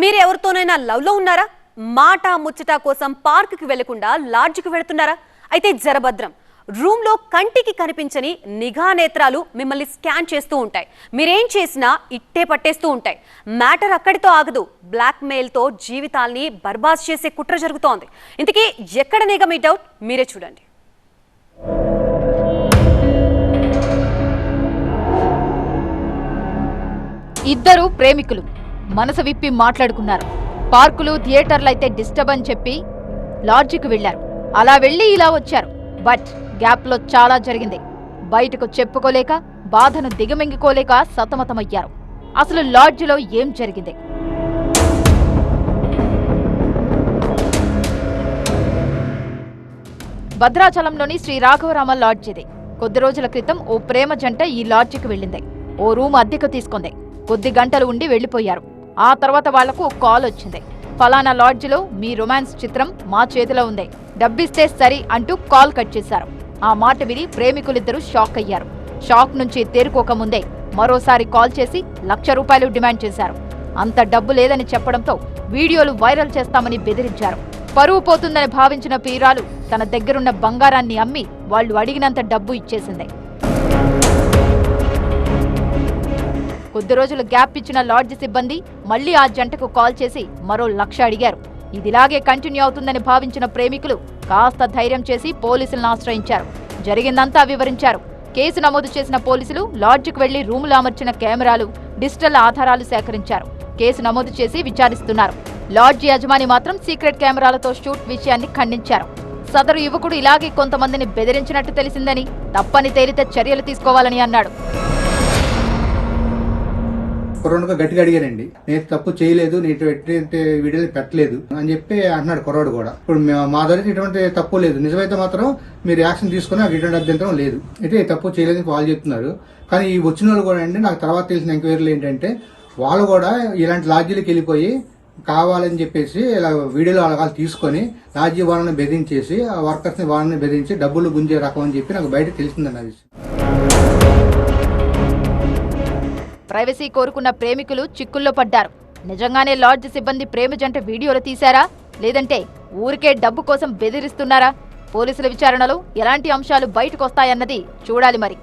మీరు ఎవరితోనైనా లవ్లో ఉన్నారా? మాట ముచ్చట కోసం పార్క్కి వెళ్ళకుండా లాడ్జ్కి వెళుతున్నారా? అయితే జరభద్రం. రూమ్లో కంటికి కనిపించని నిఘా నేత్రాలు మిమ్మల్ని స్కాన్ చేస్తూ ఉంటాయి. మీరేం చేసినా ఇట్టే పట్టేస్తూ ఉంటాయి. మ్యాటర్ అక్కడితో ఆగదు. బ్లాక్మెయిల్తో జీవితాల్ని బర్బాద్ చేసే కుట్ర జరుగుతోంది. ఇంతకీ ఎక్కడ నిఘా మీ డౌట్? మీరే చూడండి. ఇద్దరు ప్రేమికులు. మనసు విప్పి మాట్లాడుకున్నారు. పార్కులు థియేటర్లు అయితే డిస్టర్బ్ అని చెప్పి లాడ్జికి వెళ్ళారు అలా వెళ్ళి ఇలా వచ్చారు. బట్ గ్యాప్లో చాలా జరిగింది. బయటకు చెప్పుకోలేక బాధను దిగమింగుకోలేక సతమతమయ్యారు. అసలు లాడ్జిలో ఏం జరిగింది? భద్రాచలంలోని శ్రీ రాఘవరామ లాడ్జ్ ఇది. కొద్ది రోజుల క్రితం ఓ ప్రేమ జంట ఈ లాడ్జికి వెళ్ళింది. ఓ రూమ్ అద్దెకు తీసుకుంది. కొద్ది గంటలు ఉండి వెళ్ళిపోయారు ఆ తర్వాత వాళ్ళకు కాల్ వచ్చింది. ఫలానా లాడ్జిలో మీ రొమాన్స్ చిత్రం మా చేతిలో ఉంది. డబ్బిస్తే సరి అంటూ కాల్ కట్ చేశారు. ఆ మాట విని ప్రేమికులిద్దరూ షాక్ అయ్యారు. షాక్ నుంచి తేరుకోకముందే మరోసారి కాల్ చేసి లక్ష రూపాయలు డిమాండ్ చేశారు. అంత డబ్బు లేదని చెప్పడంతో వీడియోలు వైరల్ చేస్తామని బెదిరించారు. పరువు పోతుందని భావించిన పీరాలు తన దగ్గరున్న బంగారాన్ని అమ్మి వాళ్ళు అడిగినంత డబ్బు ఇచ్చేసింది. కొద్ది రోజులు గ్యాప్ ఇచ్చిన లాడ్జ్ సిబ్బంది మళ్ళీ ఆ జంటకు కాల్ చేసి మరో లక్ష అడిగారు. ఇదిలాగే కంటిన్యూ అవుతుందని భావించిన ప్రేమికులు కాస్త ధైర్యం చేసి పోలీసులను ఆశ్రయించారు. జరిగిందంతా వివరించారు. కేసు నమోదు చేసిన పోలీసులు లాడ్జికి వెళ్ళి రూములు అమర్చిన కెమెరాలు డిజిటల్ ఆధారాలు సేకరించారు. కేసు నమోదు చేసి విచారిస్తున్నారు. లాడ్జ్ యజమాని మాత్రం సీక్రెట్ కెమెరాలతో షూట్ విషయాన్ని ఖండించారు. సదరు యువకుడు ఇలాగే కొంతమందిని బెదిరించినట్టు తెలిసిందని తప్పని తేలితే చర్యలు తీసుకోవాలని అన్నాడు. కుర్రోడుగా గట్టిగా అడిగానండి నేను తప్పు చేయలేదు నేను ఎటువంటి వీడియోలు పెట్టలేదు అని చెప్పి అంటున్నాడు కుర్రోడు కూడా. ఇప్పుడు మా దగ్గర ఎటువంటి తప్పు లేదు. నిజమైతే మాత్రం మీరు యాక్షన్ తీసుకుని నాకు ఎటువంటి అభ్యంతరం లేదు. అయితే తప్పు చేయలేదని వాళ్ళు చెప్తున్నారు. కానీ ఈ వచ్చిన వాళ్ళు కూడా అండి నాకు తర్వాత తెలిసిన ఎంక్వైరీలు ఏంటంటే వాళ్ళు కూడా ఇలాంటి లాడ్జీలకు వెళ్ళిపోయి కావాలని చెప్పేసి ఇలా వీడియోలు అలగాలు తీసుకొని లాడ్జీ వాళ్ళని బెదిరించేసి ఆ వర్కర్స్ని వాళ్ళని బెదిరించి డబ్బులు గుంజే రకం అని చెప్పి నాకు బయట తెలిసిందన్న విషయం. ప్రైవసీ కోరుకున్న ప్రేమికులు చిక్కుల్లో పడ్డారు. నిజంగానే లాడ్జ్ సిబ్బంది ప్రేమ జంట వీడియోలు తీశారా? లేదంటే ఊరికే డబ్బు కోసం బెదిరిస్తున్నారా? పోలీసుల విచారణలో ఎలాంటి అంశాలు బయటకొస్తాయన్నది చూడాలి మరి.